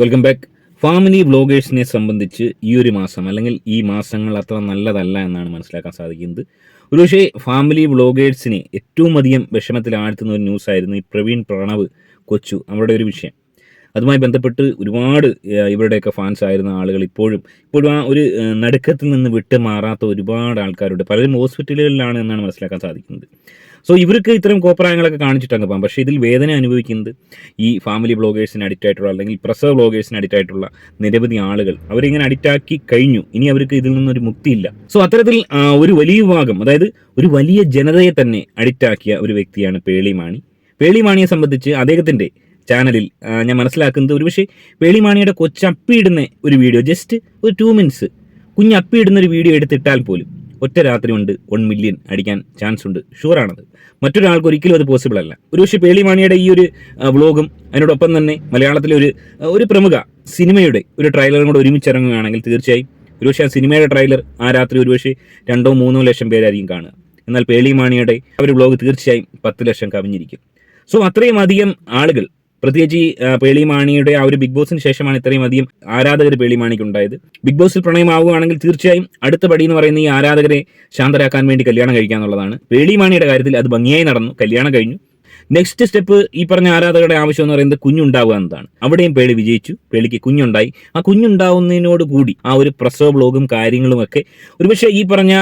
Welcome back family വ്ളോഗേഴ്സിനെ സംബന്ധിച്ച് ഈ ഒരു മാസം അല്ലെങ്കിൽ ഈ മാസങ്ങൾ അത്ര നല്ലതല്ല എന്നാണ് മനസ്സിലാക്കാൻ സാധിക്കുന്നത്. ഒരുപക്ഷേ ഫാമിലി വ്ളോഗേഴ്സിനെ ഏറ്റവും അധികം വിഷമത്തിൽ ആഴ്ത്തുന്ന ഒരു ന്യൂസായിരുന്നു ഈ പ്രവീൺ പ്രണവ് കൊച്ചു അവരുടെ ഒരു വിഷയം. അതുമായി ബന്ധപ്പെട്ട് ഒരുപാട് ഇവരുടെയൊക്കെ ഫാൻസ് ആയിരുന്ന ആളുകൾ ഇപ്പോഴും ഇപ്പോഴും ആ ഒരു നടുക്കത്തിൽ നിന്ന് വിട്ടുമാറാത്ത ഒരുപാട് ആൾക്കാരുണ്ട്. പലരും ഹോസ്പിറ്റലുകളിലാണ് എന്നാണ് മനസ്സിലാക്കാൻ സാധിക്കുന്നത്. സോ ഇവർക്ക് ഇത്തരം കോപ്രായങ്ങളൊക്കെ കാണിച്ചിട്ടങ്ങ് പോകാം. പക്ഷേ ഇതിൽ വേദന അനുഭവിക്കുന്നത് ഈ ഫാമിലി ബ്ലോഗേഴ്സിന് അഡിക്റ്റ് ആയിട്ടുള്ള അല്ലെങ്കിൽ പ്രസവ ബ്ലോഗേഴ്സിന് അഡിക്റ്റ് ആയിട്ടുള്ള നിരവധി ആളുകൾ. അവരിങ്ങനെ അഡിക്റ്റ് ആക്കി കഴിഞ്ഞു. ഇനി അവർക്ക് ഇതിൽ നിന്നൊരു മുക്തിയില്ല. സോ അത്തരത്തിൽ ഒരു വലിയ വിഭാഗം അതായത് ഒരു വലിയ ജനതയെ തന്നെ അഡിക്റ്റ് ആക്കിയ ഒരു വ്യക്തിയാണ് പേളിമാണി പേളിമാണിയെ സംബന്ധിച്ച് അദ്ദേഹത്തിന്റെ ചാനലിൽ ഞാൻ മനസ്സിലാക്കുന്നത് ഒരുപക്ഷെ പേളിമാണിയുടെ കൊച്ചപ്പിയിടുന്ന ഒരു വീഡിയോ ജസ്റ്റ് ഒരു ടു മിനിറ്റ്സ് കുഞ്ഞപ്പിയിടുന്ന ഒരു വീഡിയോ എടുത്തിട്ടാൽ പോലും ഒറ്റ രാത്രി കൊണ്ട് വൺ മില്യൺ അടിക്കാൻ ചാൻസ് ഉണ്ട്. ഷുവറാണത് മറ്റൊരാൾക്ക് ഒരിക്കലും അത് പോസിബിൾ അല്ല. ഒരു പക്ഷേ പേളിമാണിയുടെ ഈ ഒരു വ്ളോഗും അതിനോടൊപ്പം തന്നെ മലയാളത്തിലെ ഒരു ഒരു പ്രമുഖ സിനിമയുടെ ഒരു ട്രെയിലറും കൂടെ ഒരുമിച്ചിറങ്ങുകയാണെങ്കിൽ തീർച്ചയായും ഒരുപക്ഷെ ആ സിനിമയുടെ ട്രെയിലർ ആ രാത്രി ഒരുപക്ഷെ രണ്ടോ മൂന്നോ ലക്ഷം പേരായിരിക്കും കാണുക. എന്നാൽ പേളിമാണിയുടെ ആ ഒരു വ്ളോഗ് തീർച്ചയായും പത്ത് ലക്ഷം കവിഞ്ഞിരിക്കും. സോ അത്രയും അധികം ആളുകൾ പ്രത്യേകിച്ച് ഈ ആ, പേളിമാണിയുടെ ആ ഒരു ബിഗ് ബോസിന് ശേഷമാണ് ഇത്രയും അധികം ആരാധകർ പേളിമാണിക്ക് ഉണ്ടായത്. ബിഗ് ബോസിൽ പ്രണയമാവുകയാണെങ്കിൽ തീർച്ചയായും അടുത്ത പടി എന്ന് പറയുന്ന ഈ ആരാധകരെ ശാന്തരാക്കാൻ വേണ്ടി കല്യാണം കഴിക്കുക എന്നുള്ളതാണ്. പേളിമാണിയുടെ കാര്യത്തിൽ അത് ഭംഗിയായി നടന്നു. കല്യാണം കഴിഞ്ഞു. നെക്സ്റ്റ് സ്റ്റെപ്പ് ഈ പറഞ്ഞ ആരാധകരുടെ ആവശ്യം എന്ന് പറയുന്നത് കുഞ്ഞുണ്ടാവുക എന്നതാണ്. അവിടെയും പേളി വിജയിച്ചു. പേളിക്ക് കുഞ്ഞുണ്ടായി. ആ കുഞ്ഞുണ്ടാവുന്നതിനോട് കൂടി ആ ഒരു പ്രസവ ബ്ലോഗും കാര്യങ്ങളും കാര്യങ്ങളുമൊക്കെ ഒരുപക്ഷെ ഈ പറഞ്ഞ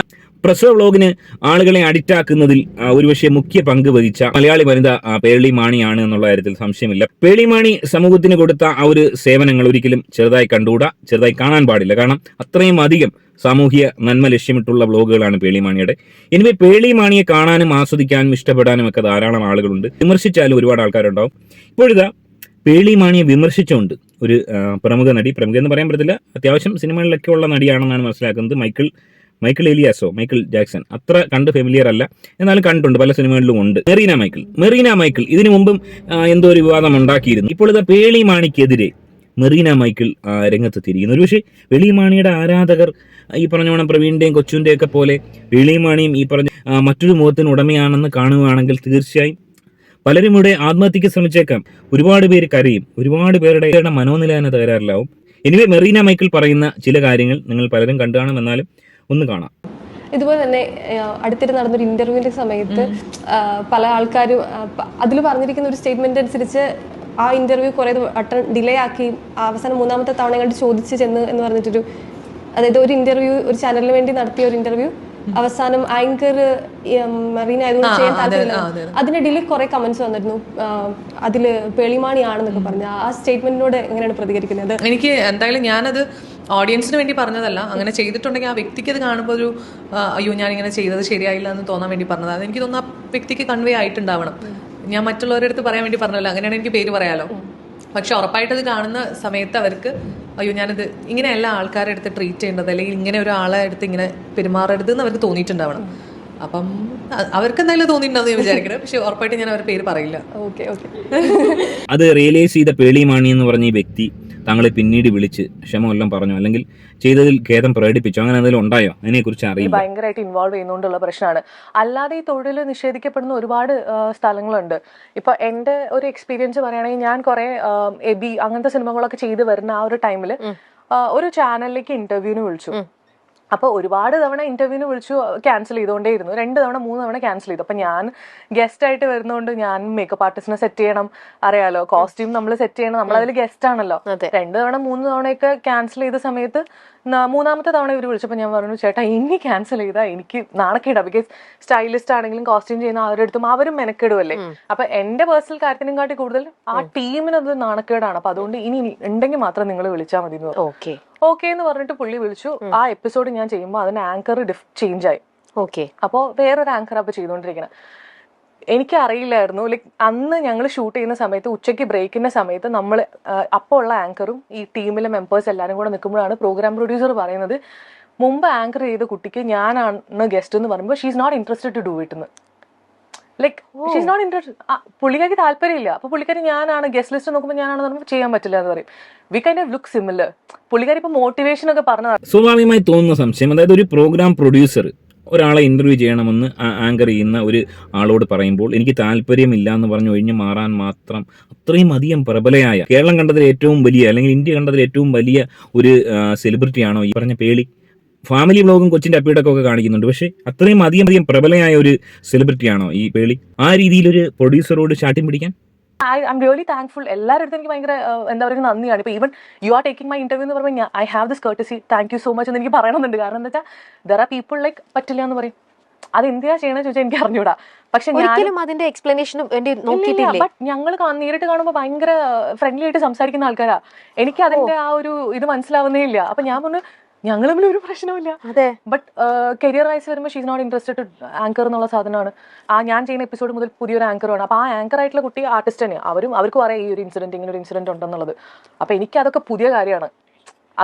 പ്രസവ വ്ളോഗിന് ആളുകളെ അഡിക്റ്റ് ആക്കുന്നതിൽ ഒരുപക്ഷെ മുഖ്യ പങ്ക് വഹിച്ച മലയാളി വനിത പേളി മാണിയാണ് എന്നുള്ള കാര്യത്തിൽ സംശയമില്ല. പേളി മാണി സമൂഹത്തിന് കൊടുത്ത ആ ഒരു സേവനങ്ങൾ ഒരിക്കലും ചെറുതായി കണ്ടുകൂടാ ചെറുതായി കാണാൻ പാടില്ല. കാരണം അത്രയും അധികം സാമൂഹ്യ നന്മ ലക്ഷ്യമിട്ടുള്ള വ്ളോഗുകളാണ് പേളിമാണിയുടെ എനിവേ പേളിമാണിയെ കാണാനും ആസ്വദിക്കാനും ഇഷ്ടപ്പെടാനും ഒക്കെ ധാരാളം ആളുകളുണ്ട്. വിമർശിച്ചാലും ഒരുപാട് ആൾക്കാരുണ്ടാവും. ഇപ്പോഴിതാ പേളിമാണിയെ വിമർശിച്ചുകൊണ്ട് ഒരു പ്രമുഖ നടി പ്രമുഖ എന്ന് പറയാൻ പറ്റത്തില്ല അത്യാവശ്യം സിനിമകളിലൊക്കെ ഉള്ള നടിയാണെന്നാണ് മനസ്സിലാക്കുന്നത്. മൈക്കിൾ മൈക്കിൾ എലിയാസോ മൈക്കിൾ ജാക്സൺ അത്ര കണ്ട് ഫെമിലിയർ അല്ല. എന്നാലും കണ്ടിട്ടുണ്ട് പല സിനിമകളിലും ഉണ്ട്. മെറീന മൈക്കിൾ മെറീന മൈക്കിൾ ഇതിനു മുമ്പും എന്തോ ഒരു വിവാദം ഉണ്ടാക്കിയിരുന്നു. ഇപ്പോൾ ഇത് പേളി മാണിക്കെതിരെ മെറീന മൈക്കിൾ രംഗത്തെത്തിയിരിക്കുന്നു. ഒരു പക്ഷേ വെളിമാണിയുടെ ആരാധകർ ഈ പറഞ്ഞ വേണം പ്രവീണിന്റെയും കൊച്ചുവിന്റെയും ഒക്കെ പോലെ വെളിമാണിയും ഈ പറഞ്ഞ മറ്റൊരു മുഖത്തിന് ഉടമയാണെന്ന് കാണുകയാണെങ്കിൽ തീർച്ചയായും പലരും ഇവിടെ ആത്മഹത്യക്ക് ശ്രമിച്ചേക്കാം. ഒരുപാട് പേര് കരയും. ഒരുപാട് പേരുടെ പേരുടെ മനോനില തന്നെ തകരാറിലാവും. എനിവേ മെറീന മൈക്കിൾ പറയുന്ന ചില കാര്യങ്ങൾ നിങ്ങൾ പലരും കണ്ടു കാണും എന്നാലും ഒന്ന് കാണാം. ഇതുപോലെ തന്നെ അടുത്തിടെ നടന്നൊരു ഇന്റർവ്യൂവിന്റെ സമയത്ത് പല ആൾക്കാരും അതിൽ പറഞ്ഞിരിക്കുന്ന ഒരു സ്റ്റേറ്റ്മെന്റ് അനുസരിച്ച് ആ ഇന്റർവ്യൂ കുറെ വട്ടം ഡിലേ ആക്കി അവസാനം മൂന്നാമത്തെ തവണ കണ്ട് ചോദിച്ച് ചെന്ന് എന്ന് പറഞ്ഞിട്ടൊരു അതായത് ഒരു ഇന്റർവ്യൂ ഒരു ചാനലിന് വേണ്ടി നടത്തിയ ഒരു ഇന്റർവ്യൂ അവസാനം ആങ്കർ മറീന ആയതുകൊണ്ട് ചെയ്യാൻ താല്പര്യമില്ല. അതിനിടയിൽ കുറെ കമന്റ്സ് വന്നിരുന്നു. അതിൽ പേളിമാണിയാണെന്നൊക്കെ പറഞ്ഞു. ആ സ്റ്റേറ്റ്മെന്റിനോട് എങ്ങനെയാണ് പ്രതികരിക്കുന്നത്? എനിക്ക് എന്തായാലും ഞാനത് ഓഡിയൻസിന് വേണ്ടി പറഞ്ഞതല്ല. അങ്ങനെ ചെയ്തിട്ടുണ്ടെങ്കിൽ ആ വ്യക്തിക്ക് അത് കാണുമ്പോൾ ഒരു അയ്യോ ഞാൻ ഇങ്ങനെ ചെയ്തത് ശരിയായില്ല എന്ന് തോന്നാൻ വേണ്ടി പറഞ്ഞതാണ് എനിക്ക് തോന്നുന്നു ആ വ്യക്തിക്ക് കൺവേ ആയിട്ടുണ്ടാവണം. ഞാൻ മറ്റുള്ളവരുടെ അടുത്ത് പറയാൻ വേണ്ടി പറഞ്ഞല്ലോ അങ്ങനെയാണ് എനിക്ക് പേര് പറയാലോ? പക്ഷെ ഉറപ്പായിട്ട് അത് കാണുന്ന സമയത്ത് അവർക്ക് അയ്യോ ഞാനിത് ഇങ്ങനെയല്ല ആൾക്കാരെ അടുത്ത് ട്രീറ്റ് ചെയ്യേണ്ടത്. അല്ലെങ്കിൽ ഇങ്ങനെ ഒരാളെ അടുത്ത് ഇങ്ങനെ പെരുമാറരുത് എന്ന് അവർക്ക് തോന്നിയിട്ടുണ്ടാവണം. അപ്പം അവർക്ക് എന്തായാലും തോന്നിയിട്ടുണ്ടാവും ഞാൻ വിചാരിക്കണം പക്ഷെ ഉറപ്പായിട്ട് ഞാൻ അവരുടെ പേര് പറയില്ല. Okay okay. അത് റിയലൈസ് ചെയ്ത പേളിമാണി എന്ന് പറഞ്ഞ ഈ വ്യക്തി താങ്കളെ പിന്നീട് വിളിച്ച് ക്ഷമ എല്ലാം പറഞ്ഞു. അല്ലെങ്കിൽ ചെയ്തതിൽ ഖേദം പ്രകടിപ്പിച്ചു. അങ്ങനെ എന്തെങ്കിലും ഉണ്ടായോ? അതിനെക്കുറിച്ച് അറിയില്ല. ഭയങ്കരമായിട്ട് ഇൻവോൾവ് ചെയ്യുന്നതുകൊണ്ടുള്ള പ്രശ്നമാണ്. അല്ലാതെ ഈ തൊഴിൽ നിഷേധിക്കപ്പെടുന്ന ഒരുപാട് സ്ഥലങ്ങളുണ്ട്. ഇപ്പൊ എന്റെ ഒരു എക്സ്പീരിയൻസ് പറയുകയാണെങ്കിൽ ഞാൻ കുറെ എബി അങ്ങനത്തെ സിനിമകളൊക്കെ ചെയ്തു വരുന്ന ആ ഒരു ടൈമിൽ ഒരു ചാനലിലേക്ക് ഇന്റർവ്യൂവിന് വിളിച്ചു. അപ്പോൾ ഒരുപാട് തവണ ഇന്റർവ്യൂവിന് വിളിച്ചു ക്യാൻസൽ ചെയ്തുകൊണ്ടേയിരുന്നു. രണ്ട് തവണ മൂന്ന് തവണ ക്യാൻസൽ ചെയ്തു. അപ്പം ഞാൻ ഗസ്റ്റ് ആയിട്ട് വരുന്നതുകൊണ്ട് ഞാൻ മേക്കപ്പ് ആർട്ടിസ്റ്റിനെ സെറ്റ് ചെയ്യണം. അറിയാലോ കോസ്റ്റ്യൂം നമ്മൾ സെറ്റ് ചെയ്യണം. നമ്മൾ അതിൽ ഗസ്റ്റ് ആണല്ലോ രണ്ട് തവണ മൂന്ന് തവണയൊക്കെ ക്യാൻസൽ ചെയ്ത സമയത്ത് മൂന്നാമത്തെ തവണ ഇവർ വിളിച്ചപ്പോൾ ഞാൻ പറഞ്ഞു ചേട്ടാ ഇനി ക്യാൻസൽ ചെയ്താൽ എനിക്ക് നാണക്കേടാ ബിക്കോസ് സ്റ്റൈലിസ്റ്റ് ആണെങ്കിലും കോസ്റ്റ്യൂം ചെയ്യുന്ന അവരുടെ അടുത്തും അവരും മെനക്കെടുമല്ലേ അപ്പൊ എന്റെ പേഴ്സണൽ കാര്യത്തിനും കാട്ടി കൂടുതൽ ആ ടീമിന് അത് നാണക്കേടാണ്. അപ്പൊ അതുകൊണ്ട് ഇനി ഉണ്ടെങ്കിൽ മാത്രം നിങ്ങൾ വിളിച്ചാൽ മതി എന്ന് ഓക്കെ ഓക്കെ എന്ന് പറഞ്ഞിട്ട് പുള്ളി വിളിച്ചു. ആ എപ്പിസോഡ് ഞാൻ ചെയ്യുമ്പോൾ അതിന് ആങ്കർ ഡിഫ് ചേഞ്ച് ആയി. ഓക്കെ അപ്പോൾ വേറൊരു ആങ്കർ അപ്പോൾ ചെയ്തുകൊണ്ടിരിക്കണം എനിക്ക് അറിയില്ലായിരുന്നു ലൈക്ക് അന്ന് ഞങ്ങൾ ഷൂട്ട് ചെയ്യുന്ന സമയത്ത് ഉച്ചയ്ക്ക് ബ്രേക്കിന്റെ സമയത്ത് നമ്മൾ അപ്പോൾ ഉള്ള ആങ്കറും ഈ ടീമിലെ മെമ്പേഴ്സ് എല്ലാവരും കൂടെ നിൽക്കുമ്പോഴാണ് പ്രോഗ്രാം പ്രൊഡ്യൂസർ പറയുന്നത് മുമ്പ് ആങ്കർ ചെയ്ത കുട്ടിക്ക് ഞാനാണ് ഗസ്റ്റ് എന്ന് പറയുമ്പോൾ she is not interested to do it എന്ന് ലൈക്ക് ഷീസ് നോട്ട് ഇൻട്രസ്റ്റഡ് പുള്ളിക്കാർക്ക് താല്പര്യമില്ല. അപ്പോൾ പുള്ളിക്കാരി ഞാനാണ് ഗസ്റ്റ് ലിസ്റ്റ് നോക്കുമ്പോൾ ഞാനാണെന്ന് പറയുമ്പോൾ ചെയ്യാൻ പറ്റില്ല എന്ന് പറയും. We kind of look similar പുള്ളിക്കാരി ഇപ്പോൾ മോട്ടിവേഷൻ ഒക്കെ പറഞ്ഞതാണ് സ്വാഭാവികമായി തോന്നുന്ന സംശയം അതായത് ഒരു പ്രോഗ്രാം പ്രൊഡ്യൂസർ ഒരാളെ ഇന്റർവ്യൂ ചെയ്യണമെന്ന് ആങ്കർ ചെയ്യുന്ന ഒരു ആളോട് പറയുമ്പോൾ എനിക്ക് താല്പര്യമില്ല എന്ന് പറഞ്ഞു കഴിഞ്ഞ് മാറാൻ മാത്രം അത്രയും അധികം പ്രബലയായ കേരളം കണ്ടതിൽ ഏറ്റവും വലിയ അല്ലെങ്കിൽ ഇന്ത്യ കണ്ടതിൽ ഏറ്റവും വലിയ ഒരു സെലിബ്രിറ്റിയാണോ ഈ പറഞ്ഞ പേളി. ഫാമിലി ബ്ലോഗും കൊച്ചിന്റെ അപ്പീടൊക്കെ ഒക്കെ കാണിക്കുന്നുണ്ട്. പക്ഷേ അത്രയും അധികം അധികം പ്രബലയായ ഒരു സെലിബ്രിറ്റിയാണോ ഈ പേളി? ആ രീതിയിലൊരു പ്രൊഡ്യൂസറോട് ചാട്ടിൻ പിടിക്കാൻ? ഐ ഐം റിയലി താങ്ക്ഫുൾ എല്ലാവരുടെ അടുത്തും എനിക്ക് ഭയങ്കര ആ, എന്താ പറയുക നന്ദിയാണ്. ഇപ്പോൾ even you are taking my interview എന്ന് പറയുമ്പോൾ I have this courtesy thank you so much എന്ന് എനിക്ക് പറയണമെന്നുണ്ട് കാരണം എന്താ വെച്ചാൽ ദർ ആർ പീപ്പിൾ ലൈക്ക് പറ്റില്ല എന്ന് പറയും. അത് എന്തിനാ ചെയ്യണമെന്ന് ചോദിച്ചാൽ എനിക്ക് അറിഞ്ഞൂടാ. പക്ഷെ ഒരിക്കലും അതിന്റെ എക്സ്പ്ലനേഷനും വേണ്ടി നോക്കിയിട്ടില്ലേ? ബട്ട് ഞങ്ങൾ നേരിട്ട് കാണുമ്പോൾ ഭയങ്കര ഫ്രണ്ട്ലി ആയിട്ട് സംസാരിക്കുന്ന ആൾക്കാരാ. എനിക്ക് അതിന്റെ ആ ഒരു ഇത് മനസ്സിലാവുന്നേ ഇല്ല. അപ്പൊ ഞാൻ പറഞ്ഞു ഞങ്ങൾ തമ്മിൽ ഒരു പ്രശ്നമില്ല അതെ. ബട്ട് കരിയർ വൈസ് വരുമ്പോൾ ഷീസ് നോട്ട് ഇൻട്രസ്റ്റഡ് ആങ്കർ എന്നുള്ള സാധനമാണ്. ആ ഞാൻ ചെയ്യുന്ന എപ്പിസോഡ് മുതൽ പുതിയൊരു ആങ്കറാണ് അപ്പോൾ ആ ആങ്കർ ആയിട്ടുള്ള കുട്ടി ആർട്ടിസ്റ്റ് തന്നെയാണ് അവരും അവർക്ക് അറിയാം ഈ ഒരു ഇൻസിഡന്റ് ഇങ്ങനെ ഒരു ഇൻസിഡന്റ് ഉണ്ടെന്നുള്ളത്. അപ്പോൾ എനിക്ക് അതൊക്കെ പുതിയ കാര്യമാണ്.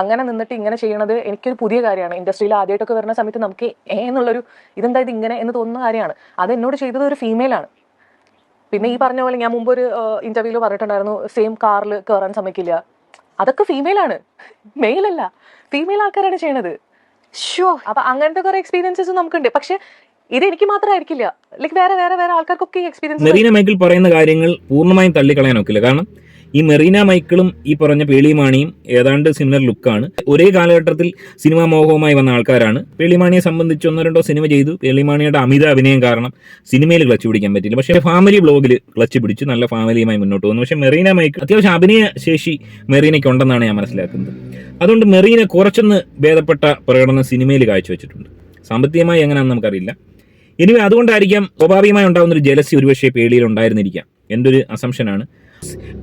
അങ്ങനെ നിന്നിട്ട് ഇങ്ങനെ ചെയ്യണത് എനിക്കൊരു പുതിയ കാര്യമാണ്. ഇൻഡസ്ട്രിയിൽ ആദ്യമായിട്ടൊക്കെ വരുന്ന സമയത്ത് നമുക്ക് ഏ എന്നുള്ളൊരു ഇതെന്താ ഇത് ഇങ്ങനെ എന്ന് തോന്നുന്ന കാര്യമാണ്. അത് എന്നോട് ചെയ്തത് ഒരു ഫീമെയിലാണ് പിന്നെ ഈ പറഞ്ഞ പോലെ ഞാൻ മുമ്പ് ഒരു ഇന്റർവ്യൂൽ പറഞ്ഞിട്ടുണ്ടായിരുന്നു സെയിം കാറിൽ കയറാൻ സമ്മതിക്കില്ല. അതൊക്കെ ഫീമെയിൽ ആണ്. മെയിൽ അല്ല. ഫീമെയിൽ ആൾക്കാരാണ് ചെയ്യണത്. ഷോ അപ്പൊ അങ്ങനത്തെ കുറെ എക്സ്പീരിയൻസസ് നമുക്കുണ്ട്. പക്ഷെ ഇത് എനിക്ക് മാത്രമായിരിക്കില്ല. ലൈക്ക് വേറെ വേറെ വേറെ ആൾക്കാർക്കൊക്കെ എക്സ്പീരിയൻസ് മെറീന മൈക്കിൾ പറയുന്ന കാര്യങ്ങൾ പൂർണമായും തള്ളിക്കളയാൻ ഒക്കില്ല. കാരണം ഈ മെറീന മൈക്കിളും ഈ പറഞ്ഞ പേളിമാണിയും ഏതാണ്ട് സിമിലർ ലുക്കാണ് ഒരേ കാലഘട്ടത്തിൽ സിനിമാ മോഹവുമായി വന്ന ആൾക്കാരാണ്. പേളിമാണിയെ സംബന്ധിച്ച് ഒന്നോ രണ്ടോ സിനിമ ചെയ്തു. പേളിമാണിയുടെ അമിത അഭിനയം കാരണം സിനിമയിൽ ക്ലച്ച് പിടിക്കാൻ പറ്റില്ല പക്ഷേ ഫാമിലി ബ്ലോഗിൽ ക്ലച്ച് പിടിച്ച്. നല്ല ഫാമിലിയുമായി മുന്നോട്ട് പോകുന്നു. പക്ഷേ മെറീന മൈക്കിൾ അത്യാവശ്യം അഭിനയ ശേഷി മെറീനയ്ക്ക് ഉണ്ടെന്നാണ് ഞാൻ മനസ്സിലാക്കുന്നത്. അതുകൊണ്ട് മെറീന കുറച്ചൊന്ന് ഭേദപ്പെട്ട പ്രകടനം സിനിമയിൽ കാഴ്ചവെച്ചിട്ടുണ്ട്. സാമ്പത്തികമായി എങ്ങനെയാണെന്ന് നമുക്കറിയില്ല. ഇനി അതുകൊണ്ടായിരിക്കാം സ്വാഭാവികമായി ഉണ്ടാകുന്ന ഒരു ജലസി ഒരുപക്ഷെ പേളിയിൽ ഉണ്ടായിരുന്നിരിക്കാം. എന്റെ ഒരു അസംഷനാണ്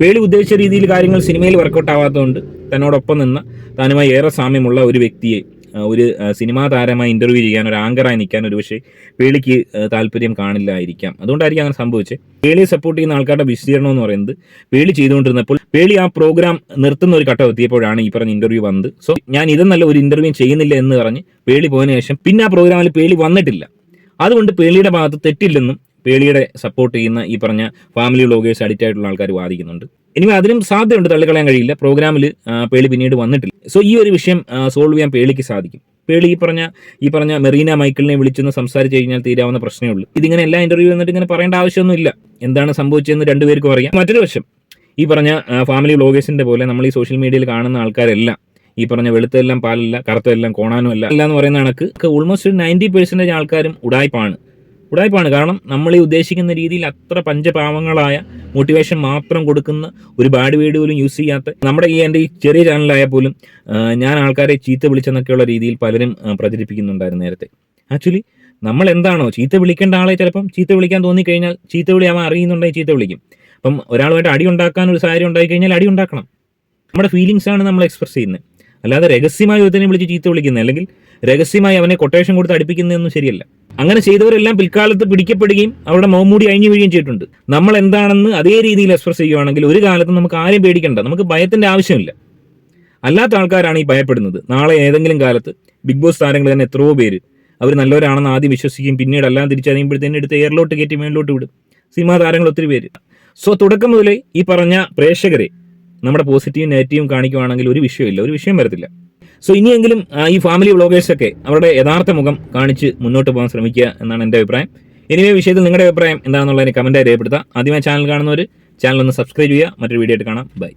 പേളി ഉദ്ദേശിച്ച രീതിയിൽ കാര്യങ്ങൾ സിനിമയിൽ വർക്കൗട്ട് ആവാത്തതുകൊണ്ട് തന്നോടൊപ്പം നിന്ന് താനുമായി ഏറെ സാമ്യമുള്ള ഒരു വ്യക്തിയെ ഒരു സിനിമാ താരമായി ഇന്റർവ്യൂ ചെയ്യാൻ ഒരു ആങ്കറായി നിൽക്കാൻ ഒരു പക്ഷേ പേളിക്ക് താല്പര്യം കാണില്ലായിരിക്കാം. അതുകൊണ്ടായിരിക്കും അങ്ങനെ സംഭവിച്ചത് പേളിയെ സപ്പോർട്ട് ചെയ്യുന്ന ആൾക്കാരുടെ വിശദീകരണം എന്ന് പറയുന്നത് വേളി ചെയ്തുകൊണ്ടിരുന്നപ്പോൾ വേളി ആ പ്രോഗ്രാം നിർത്തുന്ന ഒരു ഘട്ടം എത്തിയപ്പോഴാണ് ഈ പറഞ്ഞ ഇന്റർവ്യൂ വന്നത്. സോ ഞാൻ ഇതെന്നല്ല ഒരു ഇന്റർവ്യൂ ചെയ്യുന്നില്ല എന്ന് പറഞ്ഞ് വേളി പോയതിനു ശേഷം പിന്നെ ആ പ്രോഗ്രാമിൽ പേളി വന്നിട്ടില്ല. അതുകൊണ്ട് പേളിയുടെ ഭാഗത്ത് തെറ്റില്ലെന്നും പേളിയുടെ സപ്പോർട്ട് ചെയ്യുന്ന ഈ പറഞ്ഞ ഫാമിലി വ്ളോഗേഴ്സ് അഡിക്റ്റ് ആയിട്ടുള്ള ആൾക്കാർ വാദിക്കുന്നുണ്ട്. ഇനി അതിനും സാധ്യതയുണ്ട് തള്ളിക്കളയാൻ കഴിയില്ല. പ്രോഗ്രാമിൽ പേളി പിന്നീട് വന്നിട്ടില്ല. സോ ഈ ഒരു വിഷയം സോൾവ് ചെയ്യാൻ പേളിക്ക് സാധിക്കും. പേളി ഈ പറഞ്ഞ ഈ പറഞ്ഞ മെറീന മൈക്കിളിനെ വിളിച്ചൊന്ന് സംസാരിച്ചു കഴിഞ്ഞാൽ തീരാവുന്ന പ്രശ്നമേ ഉള്ളൂ. ഇതിങ്ങനെ എല്ലാ ഇന്റർവ്യൂ എന്നിട്ട് ഇങ്ങനെ പറയേണ്ട ആവശ്യമൊന്നുമില്ല. എന്താണ് സംഭവിച്ചതെന്ന് രണ്ടുപേർക്കും അറിയാം. മറ്റൊരു വശം ഈ പറഞ്ഞ ഫാമിലി വ്ളോഗേഴ്സിന്റെ പോലെ നമ്മൾ ഈ സോഷ്യൽ മീഡിയയിൽ കാണുന്ന ആൾക്കാരെല്ലാം ഈ പറഞ്ഞ വെളുത്തെല്ലാം പാലല്ല കറുത്തെല്ലാം കോണാനും അല്ല എന്ന് പറയുന്ന കണക്ക് ഓൾമോസ്റ്റ് നയന്റി പെർസെന്റേജ് ആൾക്കാരും ഉടായ്പാണ്. ഉടായ്പാണ്. കാരണം നമ്മൾ ഈ ഉദ്ദേശിക്കുന്ന രീതിയിൽ അത്ര പഞ്ചപാവങ്ങളായ മോട്ടിവേഷൻ മാത്രം കൊടുക്കുന്ന ഒരു ബാഡ് വീഡിയോ പോലും യൂസ് ചെയ്യാത്ത നമ്മുടെ ഈ എന്റെ ഈ ചെറിയ ചാനലായ പോലും ഞാൻ ആൾക്കാരെ ചീത്ത വിളിച്ചെന്നൊക്കെയുള്ള രീതിയിൽ പലരും പ്രചരിപ്പിക്കുന്നുണ്ടായിരുന്നു നേരത്തെ. ആക്ച്വലി നമ്മൾ എന്താണോ ചീത്ത വിളിക്കേണ്ട ആളെ ചിലപ്പം ചീത്ത വിളിക്കാൻ തോന്നിക്കഴിഞ്ഞാൽ ചീത്ത വിളി അവൻ അറിയുന്നുണ്ടെങ്കിൽ ചീത്ത വിളിക്കും. അപ്പം ഒരാളുമായിട്ട് അടി ഉണ്ടാക്കാൻ ഒരു സാഹചര്യം ഉണ്ടായി കഴിഞ്ഞാൽ അടി ഉണ്ടാക്കണം. നമ്മുടെ ഫീലിങ്സ് ആണ് നമ്മൾ എക്സ്പ്രസ് ചെയ്യുന്നത്. അല്ലാതെ രഹസ്യമായി ഒരുത്തനെ വിളിച്ച് ചീത്ത വിളിക്കുന്നത് അല്ലെങ്കിൽ രഹസ്യമായി അവനെ കൊട്ടേഷൻ കൊടുത്ത് അടുപ്പിക്കുന്നതൊന്നും ശരിയല്ല. അങ്ങനെ ചെയ്തവരെല്ലാം പിൽക്കാലത്ത് പിടിക്കപ്പെടുകയും അവരുടെ മൗമൂടി അഴിഞ്ഞു വീഴുകയും ചെയ്തിട്ടുണ്ട്. നമ്മൾ എന്താണെന്ന് അതേ രീതിയിൽ എക്സ്പ്രസ് ചെയ്യുവാണെങ്കിൽ ഒരു കാലത്ത് നമുക്ക് ആരെയും പേടിക്കണ്ട. നമുക്ക് ഭയത്തിന്റെ ആവശ്യമില്ല. അല്ലാത്ത ആൾക്കാരാണ് ഈ ഭയപ്പെടുന്നത്. നാളെ ഏതെങ്കിലും കാലത്ത് ബിഗ് ബോസ് താരങ്ങൾ തന്നെ എത്രയോ പേര് അവർ നല്ലവരാണെന്ന് ആദ്യം വിശ്വസിക്കും പിന്നീട് എല്ലാം തിരിച്ചറിയുമ്പോഴത്തേനും എടുത്ത് എയറിലോട്ട് കയറ്റി മേളിലോട്ട് വിടും. സിനിമാ താരങ്ങൾ ഒത്തിരി പേര്. സോ തുടക്കം മുതലേ ഈ പറഞ്ഞ പ്രേക്ഷകരെ നമ്മുടെ പോസിറ്റീവും നെഗറ്റീവും കാണിക്കുവാണെങ്കിൽ ഒരു വിഷയമില്ല. ഒരു വിഷയം വരത്തില്ല. സോ ഇനിയെങ്കിലും ഈ ഫാമിലി വ്ളോഗേഴ്സൊക്കെ അവരുടെ യഥാർത്ഥ മുഖം കാണിച്ച് മുന്നോട്ട് പോകാൻ ശ്രമിക്കുക എന്നാണ് എന്റെ അഭിപ്രായം. എനിവേ വിഷയത്തിൽ നിങ്ങളുടെ അഭിപ്രായം എന്താണെന്നുള്ളതിന് കമന്റായി രേഖപ്പെടുത്താം. ആദ്യമായി ചാനൽ കാണുന്നവർ ചാനൽ ഒന്ന് സബ്സ്ക്രൈബ് ചെയ്യുക. മറ്റൊരു വീഡിയോ ആയിട്ട് കാണാം. ബൈ